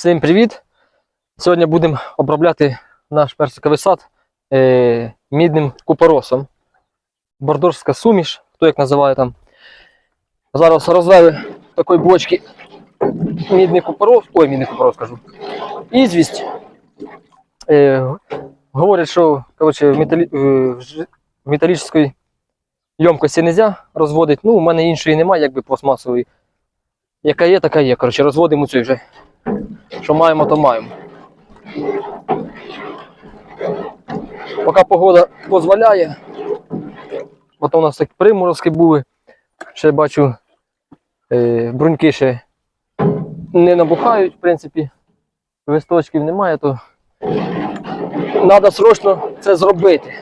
Всім привіт! Сьогодні будемо обробляти наш персиковий сад е, мідним купоросом. Бордорська суміш, хто як називає там. Зараз розвели в такій бочці мідний купорос, ой, мідний купорос кажу. Ізвість. Е, говорять, що коротше, в, металі, в металічній ємкості не можна розводити. Ну, у мене іншої немає, якби пластмасової. Яка є, така є. Коротше, розводимо цю вже. Що маємо, то маємо. Поки погода дозволяє, от у нас так приморозки були. Ще бачу, е, бруньки ще не набухають, в принципі. Листочків немає, то треба срочно це зробити.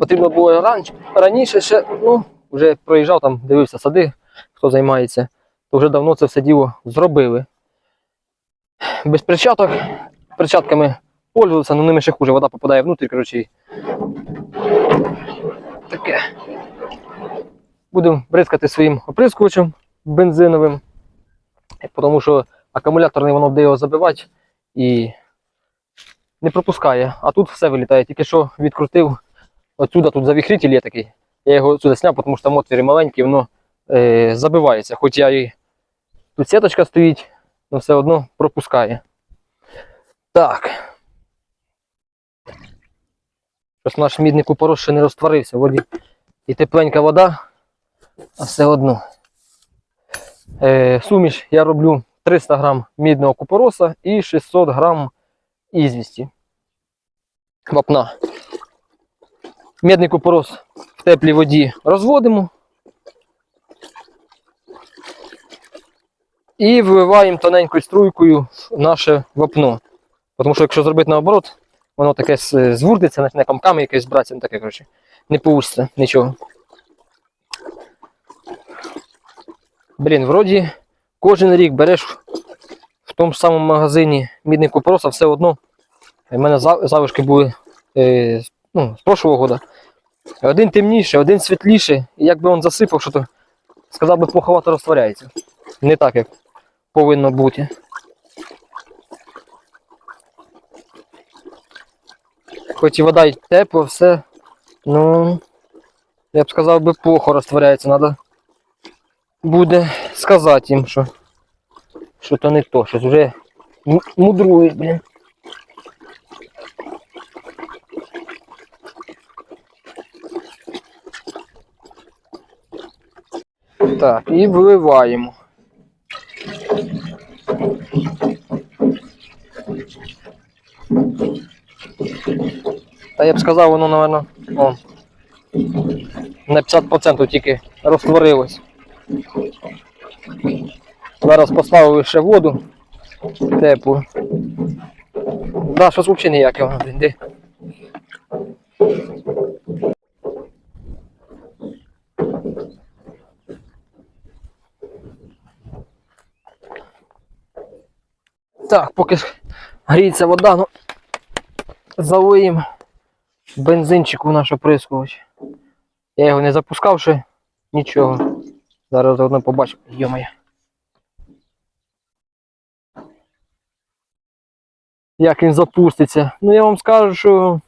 Потрібно було ран- раніше ще, ну, вже проїжджав там, дивився сади, хто займається, то вже давно це все діло зробили без перчаток. Перчатками пользувався, але ними ще хуже. Вода попадає внутрі, коротше. Таке. Будемо бризкати своїм оприскувачем бензиновим, тому що акумуляторний воно буде його забивати і не пропускає. А тут все вилітає. Тільки що відкрутив отсюда тут завіхритель є такий. Я його отсюда зняв, тому що там отвіри маленькі, воно е, забивається. Хоч я і тут сіточка стоїть, але все одно пропускає. Так. Щось наш мідний купорос ще не розтворився воді. І тепленька вода, а все одно. Е, суміш я роблю 300 грам мідного купороса і 600 грам ізвісті. Вапна. Мідний купорос в теплій воді розводимо. І виливаємо тоненькою струйкою в наше вапно. Тому що якщо зробити наоборот, воно таке звурдиться, почне комками якесь братися, ну таке, коротше, не получиться нічого. Блін, вроді кожен рік береш в тому самому магазині мідний купорос, а все одно. У мене за- залишки були е, ну, з прошлого года. Один темніше, один світліше, і якби він засипав, що то сказав би, плоховато розтворяється. Не так, як повинно бути. Хоч і вода й тепла, все, ну, я б сказав би, плохо розтворяється. Надо буде сказати їм, що, що то не то, щось вже м- мудрують, блін. Так, і вливаємо. Та я б сказав, воно, напевно, о, на 50% тільки розтворилось. Зараз поставили ще воду теплу. Да, щось взагалі ніяке воно, Так, поки гріється вода, ну залиємо бензинчик у наш оприскувач. Я його не запускав ще нічого. Зараз заодно побачимо. Йомає. Як він запуститься. Ну я вам скажу, що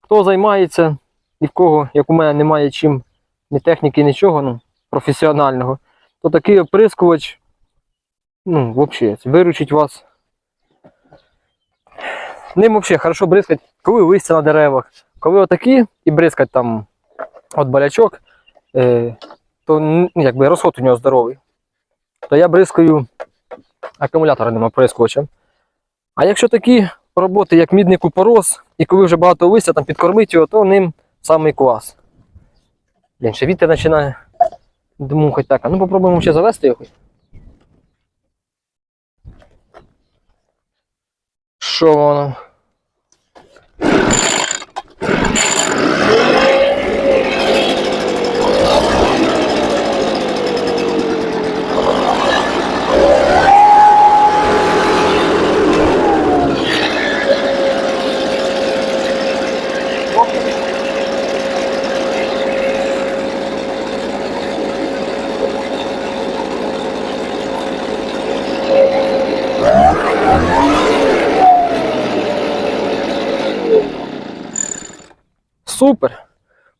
хто займається і в кого, як у мене немає чим ні техніки, нічого, ну, професіонального, то такий оприскувач, ну, взагалі, виручить вас. Ним взагалі хорошо бризкать, коли листя на деревах, коли отакі і бризкать там от болячок, е, то ну, якби розход у нього здоровий. То я бризкаю акумуляторним оприскувачем. А якщо такі роботи, як мідний купорос, і коли вже багато листя, там підкормить його, то ним самий клас. Блін, ще вітер починає дмухати так. А ну попробуємо ще завести його. Що воно?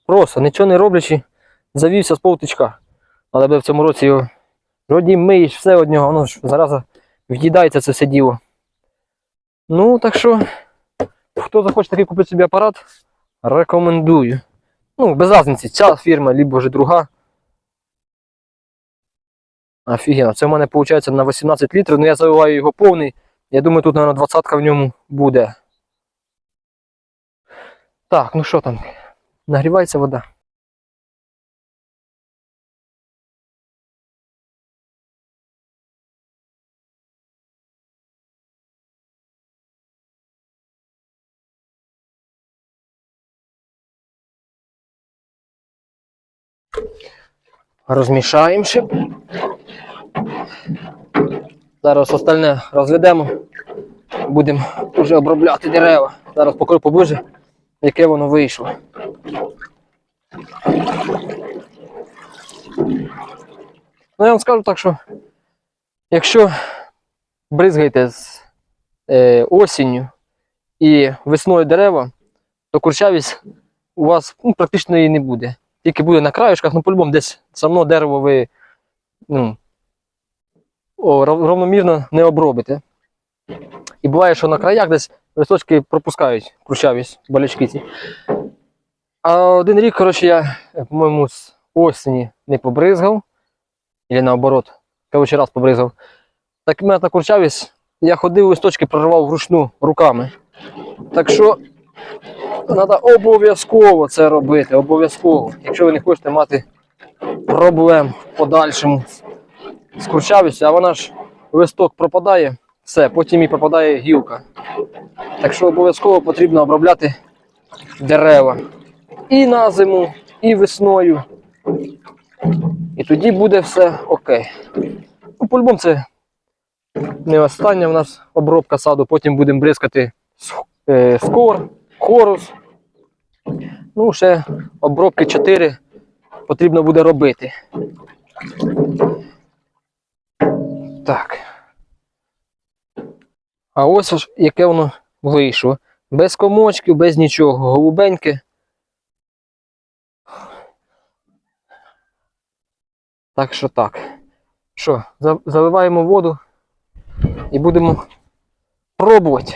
Просто нічого не роблячи, завівся з полтичка. Але в цьому році його вроді миєш все од нього, воно ж зараза в'їдається це все діло. Ну, так що, хто захоче такий купити собі апарат, рекомендую. Ну, без різниці, ця фірма, либо вже друга. Офігенно, це в мене виходить на 18 літрів, ну я заливаю його повний. Я думаю, тут, мабуть, 20 в ньому буде. Так, ну що там? Нагрівається вода. Розмішаємо ще. Зараз остальне розведемо. Будемо вже обробляти дерева. Зараз покажу поближе, яке воно вийшло. Ну, я вам скажу так, що якщо бризгаєте з е, осінню і весною дерева, то курчавість у вас ну, практично її не буде. Тільки буде на краюшках, ну по-любому десь одно дерево ви ну, о, равномірно не обробите. І буває, що на краях десь листочки пропускають курчавість, болячки ці. А один рік, коротше, я, е, по-моєму, з осені не побризгав. Или наоборот, коротше, раз побризгав. Так в мене та курчавість, я ходив, листочки проривав вручну руками. Так що треба обов'язково це робити, обов'язково. Якщо ви не хочете мати проблем в подальшому з- курчавістю, а вона ж листок пропадає, все, потім і пропадає гілка. Так що обов'язково потрібно обробляти дерева і на зиму, і весною. І тоді буде все окей. Ну, по-любому це не остання в нас обробка саду, потім будемо бризкати е, скор, хорус. Ну, ще обробки 4 потрібно буде робити. Так. А ось яке воно вийшло. Без комочків, без нічого. Голубеньке. Так що так. Що, заливаємо воду і будемо пробувати.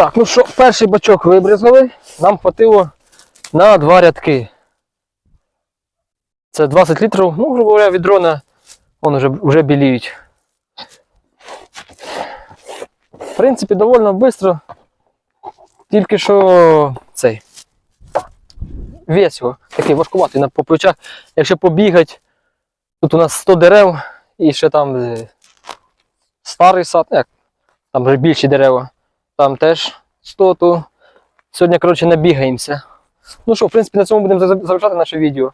Так, ну що, перший бачок вибрізали, нам хватило на два рядки. Це 20 літрів, ну, грубо говоря, відро на вон вже, вже біліють. В принципі, доволі швидко. Тільки що цей. Вес його такий важкуватий по плечах. Якщо побігати, тут у нас 100 дерев і ще там е, старий сад, як, там вже більші дерева. Там теж 100, то сьогодні, коротше, набігаємося. Ну що, в принципі, на цьому будемо завершати наше відео.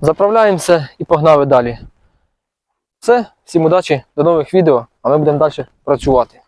Заправляємося і погнали далі. Все, всім удачі, до нових відео, а ми будемо далі працювати.